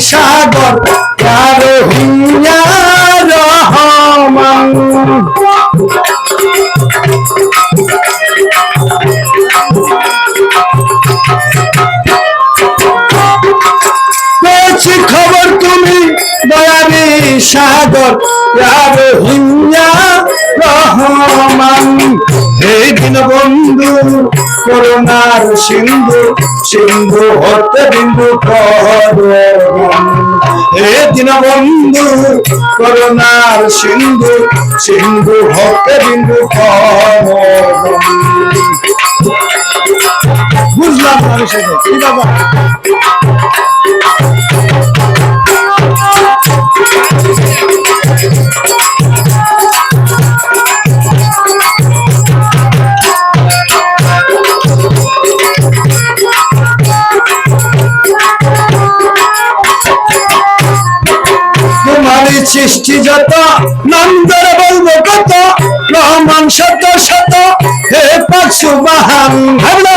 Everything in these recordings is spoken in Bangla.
সাগর, কারও হিয়া রহমান। খবর তুমি দয়ারি সাগর, কারও হিয়া রহমান। হে দিন বন্ধু, করুণার সিন্ধু সিন্ধু হতে বিন্দু করুণ হে দিন বন্ধু করোনার সিন্ধু সিন্ধু হতে বিন্দু বুঝলাম সৃষ্টি যত, নন্দর বলব কত, রহমান শত শত, হে পাঁচশো বাহান ভাবনা।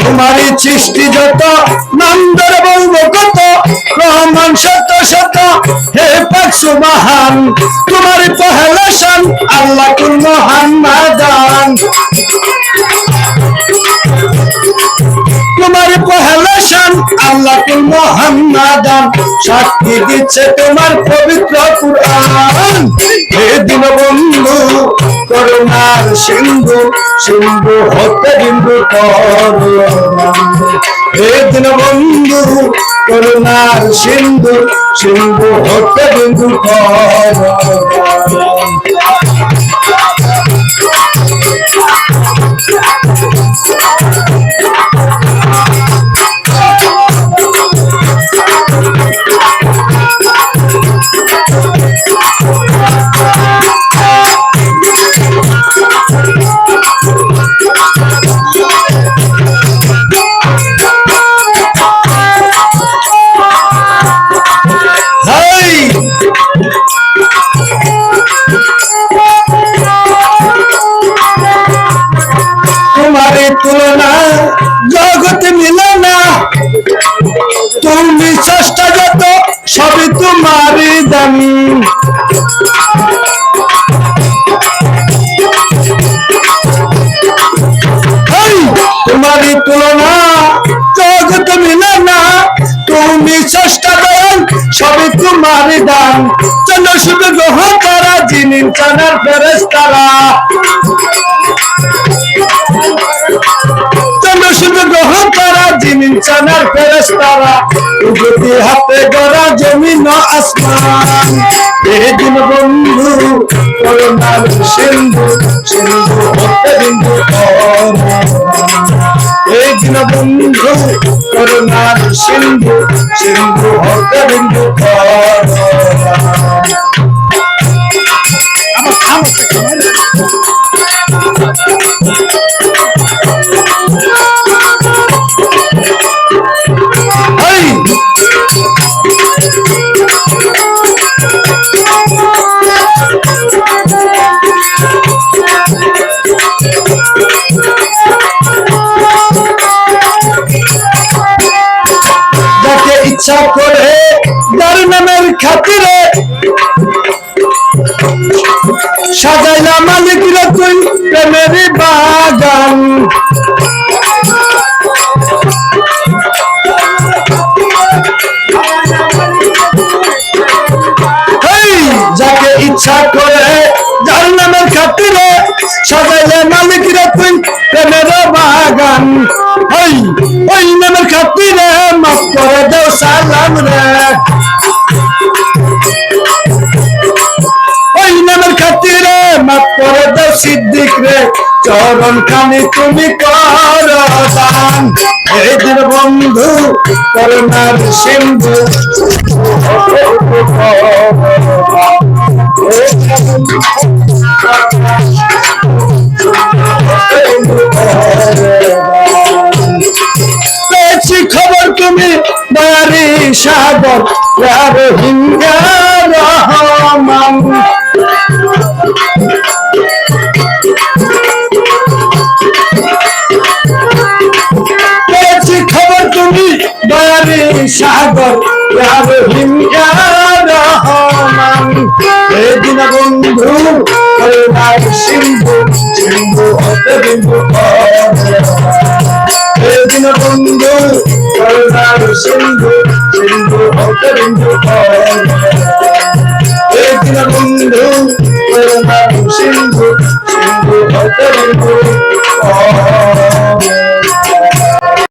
তোমারই সৃষ্টি যত, নন্দর বলব কত, রহমান শত শত, হে পাঁচশো বাহান তোমারই পহেলা শান আল্লাহ কুল মহান মাদান। শান আল্লাহ কুল মোহাম্মদান সাক্ষী দিচ্ছে তোমার পবিত্র কুরআন। হে দিন বন্ধু করুণার সিন্ধু সিন্ধু হতে বিন্দু হে দিন বন্ধু করুণার সিন্ধু সিন্ধু হতে বিন্দু করুণা হেই, তোমারই তুলনা জগত মিলে না তুমি চেষ্টা করেন সবই তোমারই দান চন্দ্র শুধু গ্রহণ করা যিনি চানার ফেরেস তারা করা যিনি চানার ফেরেস তারা উগতি হাতে গড়া জমিন আসমান। দিন বন্ধু করুণার সিন্ধু সিন্ধু হতে বিন্দু এই দিন বন্ধু করুণার সিন্ধু সিন্ধু হতে বিন্দু যাকে ইচ্ছা করে তার নামের খাতিরে সাজাইলা ইচ্ছা করে যার নামের খাতিরে সাজাইলে মালিক রে তুই প্রেমের বাগান। ওই ওই নামের খাতিরে মাফ করে দেও সালাম রে। ওই নামের খাতিরে মাফ করে দেও সিদ্দিক রে। চরণ খানি তুমি কর দান। এই বন্ধু করুণার সিন্ধু। খবর তুমি দয়ারি সাগর রোহিঙ্গা সাগর, ইয়া রহিম, ইয়া রহমান। হে দীনবন্ধু করুণার সিন্ধু সিন্ধু হতে বিন্দু হে দীনবন্ধু করুণার সিন্ধু সিন্ধু হতে হে দীনবন্ধু করুণার সিন্ধু সিন্ধু হতে বিন্দু